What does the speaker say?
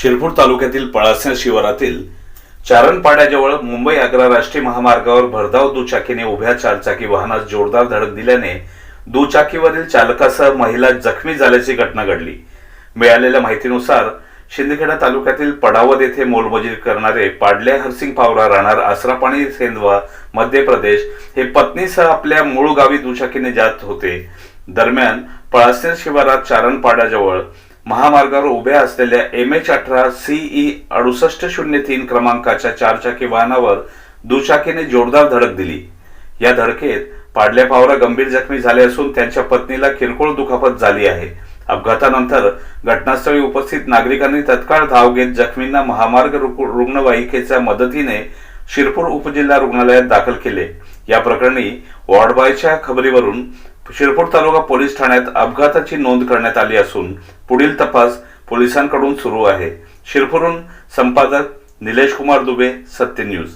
शिरपूर तालुक्यातील पळासण शिवारातील चारणपाड्याजवळ मुंबई आग्रा राष्ट्रीय महामार्गावर भरधाव दुचाकीने उभ्या चारचाकी वाहनास जोरदार धडक दिल्याने दुचाकीवरील चालकासह महिला जखमी झाल्याची घटना घडली. मिळालेल्या माहितीनुसार शिंदखेडा तालुक्यातील पडावद येथे मोलमजुरी करणारे पाडले हरसिंग पावरा राहणार आसरापाणी सेंदवा मध्य प्रदेश हे पत्नीसह आपल्या मूळ गावी दुचाकीने जात होते. दरम्यान पळासेर शिवारात चारणपाड्याजवळ महामार्गावर उभ्या असलेल्या एम एच अठरा सीई अडुसष्ट शून्य तीन क्रमांकाच्या चारचाकी वाहनावर दुचाकीने जोरदार धडक दिली. या धडकेत पाडल्या पावरा गंभीर जखमी झाले असून त्यांच्या पत्नीला किरकोळ दुखापत झाली आहे. अपघातानंतर घटनास्थळी उपस्थित नागरिकांनी तत्काळ धाव घेत जखमींना महामार्ग रुग्णवाहिकेच्या मदतीने शिरपूर उपजिल्हा रुग्णालयात दाखल केले. या प्रकरणी वॉर्डबॉयच्या खबरीवरून शिरपूर तालुका पोलीस ठाण्यात अपघाताची नोंद करण्यात आली असून पुढील तपास पोलिसांकडून सुरू आहे. शिरपूरहून संपादक निलेश कुमार दुबे सत्य न्यूज